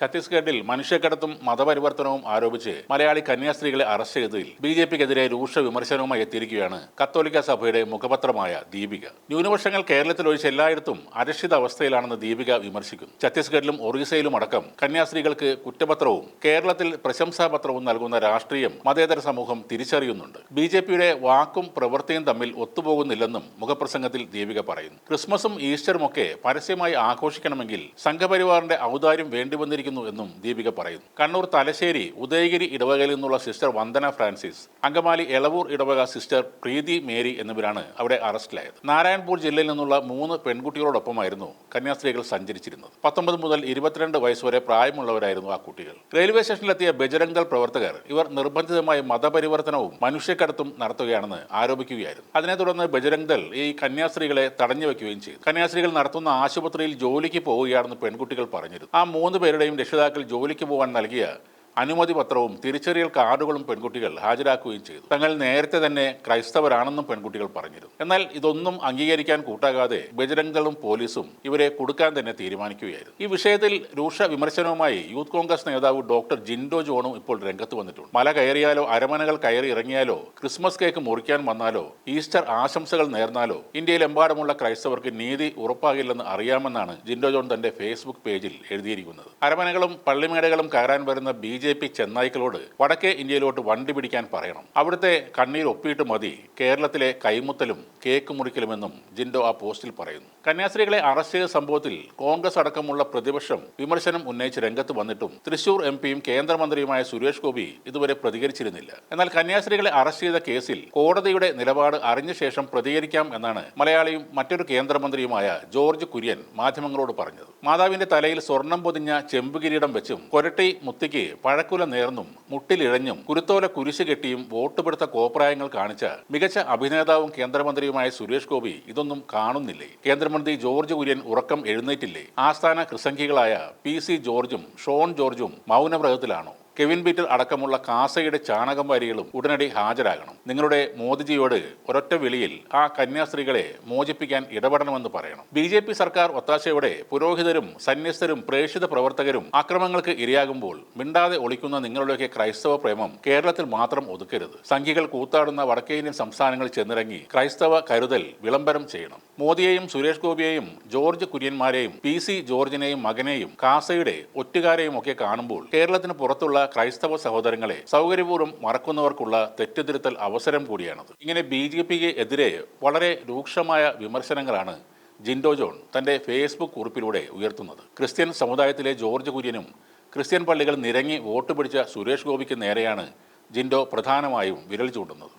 ഛത്തീസ്ഗഡിൽ മനുഷ്യക്കടത്തും മതപരിവർത്തനവും ആരോപിച്ച് മലയാളി കന്യാസ്ത്രീകളെ അറസ്റ്റ് ചെയ്തതിൽ ബി ജെ പിക്കെതിരെ രൂക്ഷ വിമർശനവുമായി എത്തിയിരിക്കുകയാണ് കത്തോലിക്ക സഭയുടെ മുഖപത്രമായ ദീപിക. ന്യൂനപക്ഷങ്ങൾ കേരളത്തിൽ ഒഴിച്ച് എല്ലായിടത്തും അരക്ഷിത അവസ്ഥയിലാണെന്ന് ദീപിക വിമർശിക്കുന്നു. ഛത്തീസ്ഗഡിലും ഒറീസയിലും അടക്കം കന്യാസ്ത്രീകൾക്ക് കുറ്റപത്രവും കേരളത്തിൽ പ്രശംസാപത്രവും നൽകുന്ന രാഷ്ട്രീയം മതേതര സമൂഹം തിരിച്ചറിയുന്നുണ്ട്. ബി ജെ പിയുടെ വാക്കും പ്രവൃത്തിയും തമ്മിൽ ഒത്തുപോകുന്നില്ലെന്നും മുഖപ്രസംഗത്തിൽ ദീപിക പറയുന്നു. ക്രിസ്മസും ഈസ്റ്ററും ഒക്കെ പരസ്യമായി ആഘോഷിക്കണമെങ്കിൽ സംഘപരിവാറിന്റെ ഔദാര്യം വേണ്ടിവന്നിരിക്കുന്നു എന്നും ദീപിക പറയുന്നു. കണ്ണൂർ തലശ്ശേരി ഉദയഗിരി ഇടവകയിൽ നിന്നുള്ള സിസ്റ്റർ വന്ദന ഫ്രാൻസിസ് അങ്കമാലി എളവൂർ ഇടവക സിസ്റ്റർ പ്രീതി മേരി എന്നിവരാണ് അവിടെ അറസ്റ്റിലായത്. നാരായൺപൂർ ജില്ലയിൽ നിന്നുള്ള മൂന്ന് പെൺകുട്ടികളോടൊപ്പമായിരുന്നു കന്യാസ്ത്രീകൾ സഞ്ചരിച്ചിരുന്നത്. പത്തൊമ്പത് മുതൽ ഇരുപത്തിരണ്ട് വയസ്സ് വരെ പ്രായമുള്ളവരായിരുന്നു ആ കുട്ടികൾ. റെയിൽവേ സ്റ്റേഷനിലെത്തിയ ബജരംഗ് ദൾ പ്രവർത്തകർ ഇവർ നിർബന്ധിതമായി മതപരിവർത്തനവും മനുഷ്യക്കടത്തും നടത്തുകയാണെന്ന് ആരോപിക്കുകയായിരുന്നു. അതിനെ തുടർന്ന് ബജരംഗ് ദൾ ഈ കന്യാസ്ത്രീകളെ തടഞ്ഞു വെക്കുകയും ചെയ്തു. കന്യാസ്ത്രീകൾ നടത്തുന്ന ആശുപത്രിയിൽ ജോലിക്ക് പോവുകയാണെന്ന് പെൺകുട്ടികൾ പറഞ്ഞിരുന്നു. ആ മൂന്ന് പേരുടെയും രക്ഷിതാക്കൾ ജോലിക്ക് പോകാൻ നൽകിയ അനുമതി പത്രവും തിരിച്ചറിയൽ കാർഡുകളും പെൺകുട്ടികൾ ഹാജരാക്കുകയും ചെയ്തു. തങ്ങൾ നേരത്തെ തന്നെ ക്രൈസ്തവരാണെന്നും പെൺകുട്ടികൾ പറഞ്ഞിരുന്നു. എന്നാൽ ഇതൊന്നും അംഗീകരിക്കാൻ കൂട്ടാകാതെ ബജരംഗളും പോലീസും ഇവരെ കൊടുക്കാൻ തന്നെ തീരുമാനിക്കുകയായിരുന്നു. ഈ വിഷയത്തിൽ രൂക്ഷ വിമർശനവുമായി യൂത്ത് കോൺഗ്രസ് നേതാവ് ഡോക്ടർ ജിൻഡോ ജോണും ഇപ്പോൾ രംഗത്ത് വന്നിട്ടുണ്ട്. മല കയറിയാലോ അരമനകൾ കയറി ഇറങ്ങിയാലോ ക്രിസ്മസ് കേക്ക് മുറിക്കാൻ വന്നാലോ ഈസ്റ്റർ ആശംസകൾ നേർന്നാലോ ഇന്ത്യയിലെമ്പാടുമുള്ള ക്രൈസ്തവർക്ക് നീതി ഉറപ്പാകില്ലെന്ന് അറിയാമെന്നാണ് ജിൻഡോ ജോൺ തന്റെ ഫേസ്ബുക്ക് പേജിൽ എഴുതിയിരിക്കുന്നത്. അരമനകളും പള്ളിമേടകളും കയറാൻ വരുന്ന ബി ജെ പി ചെന്നായ്ക്കളോട് വടക്കേ ഇന്ത്യയിലോട്ട് വണ്ടി പിടിക്കാൻ പറയണം. അവിടുത്തെ കണ്ണീർ ഒപ്പിയിട്ട് മതി. കേരളത്തിലെ കൈമുത്തലും കേക്ക് മുറിക്കലുമെന്നും ജിൻഡോ ആ പോസ്റ്റിൽ പറയുന്നു. കന്യാസ്ത്രീകളെ അറസ്റ്റ് ചെയ്ത സംഭവത്തിൽ കോൺഗ്രസ് അടക്കമുള്ള പ്രതിപക്ഷം വിമർശനം ഉന്നയിച്ച് രംഗത്ത് വന്നിട്ടും തൃശൂർ എം പിയും കേന്ദ്രമന്ത്രിയുമായ സുരേഷ് ഗോപി ഇതുവരെ പ്രതികരിച്ചിരുന്നില്ല. എന്നാൽ കന്യാസ്ത്രീകളെ അറസ്റ്റ് ചെയ്ത കേസിൽ കോടതിയുടെ നിലപാട് അറിഞ്ഞ ശേഷം പ്രതികരിക്കാം എന്നാണ് മലയാളിയും മറ്റൊരു കേന്ദ്രമന്ത്രിയുമായ ജോർജ് കുര്യൻ മാധ്യമങ്ങളോട് പറഞ്ഞത്. മാതാവിന്റെ തലയിൽ സ്വർണം പൊതിഞ്ഞ ചെമ്പ് കിരീടം വെച്ചും കൊരട്ടി മുത്തിക്ക് പഴക്കുല നേർന്നും മുട്ടിലിഴഞ്ഞും കുരുത്തോല കുരിശ് കെട്ടിയും വോട്ടുപിടുത്ത കോപ്രായങ്ങൾ കാണിച്ച മികച്ച അഭിനേതാവും കേന്ദ്രമന്ത്രിയുമായ സുരേഷ് ഗോപി ഇതൊന്നും കാണുന്നില്ലേ? കേന്ദ്രമന്ത്രി ജോർജ് കുര്യൻ ഉറക്കം എഴുന്നേറ്റില്ലേ? ആസ്ഥാന കൃസംഖികളായ പി സി ജോർജും ഷോൺ ജോർജും മൗനവ്രതത്തിലാണോ? കെവിൻ ബീറ്റർ അടക്കമുള്ള കാസയുടെ ചാണകം വാരികളും ഉടനടി ഹാജരാകണം. നിങ്ങളുടെ മോദിജിയോട് ഒരൊറ്റ വിളിയിൽ ആ കന്യാസ്ത്രീകളെ മോചിപ്പിക്കാൻ ഇടപെടണമെന്ന് പറയണം. ബി ജെ പി സർക്കാർ ഒത്താശയോടെ പുരോഹിതരും സന്യസ്തരും പ്രേക്ഷിത പ്രവർത്തകരും അക്രമങ്ങൾക്ക് ഇരയാകുമ്പോൾ മിണ്ടാതെ ഒളിക്കുന്ന നിങ്ങളുടെയൊക്കെ ക്രൈസ്തവ പ്രേമം കേരളത്തിൽ മാത്രം ഒതുക്കരുത്. സംഖ്യകൾ കൂത്താടുന്ന വടക്കേ ഇന്ത്യൻ സംസ്ഥാനങ്ങളിൽ ചെന്നിറങ്ങി ക്രൈസ്തവ കരുതൽ വിളംബരം ചെയ്യണം. മോദിയെയും സുരേഷ് ഗോപിയെയും ജോർജ് കുര്യന്മാരെയും പി സി ജോർജിനെയും മകനെയും കാസയുടെ ഒറ്റുകാരെയും ഒക്കെ കാണുമ്പോൾ കേരളത്തിന് പുറത്തുള്ള ക്രൈസ്തവ സഹോദരങ്ങളെ സൗകര്യപൂർവം മറക്കുന്നവർക്കുള്ള തെറ്റുതിരുത്തൽ അവസരം കൂടിയാണത്. ഇങ്ങനെ ബി ജെ പിക്ക് എതിരെ വളരെ രൂക്ഷമായ വിമർശനങ്ങളാണ് ജിൻഡോ ജോൺ തന്റെ ഫേസ്ബുക്ക് കുറിപ്പിലൂടെ ഉയർത്തുന്നത്. ക്രിസ്ത്യൻ സമുദായത്തിലെ ജോർജ് കുര്യനും ക്രിസ്ത്യൻ പള്ളികൾ നിരങ്ങി വോട്ട് പിടിച്ച സുരേഷ് ഗോപിക്ക് നേരെയാണ് ജിൻഡോ പ്രധാനമായും വിരൽ ചൂണ്ടുന്നത്.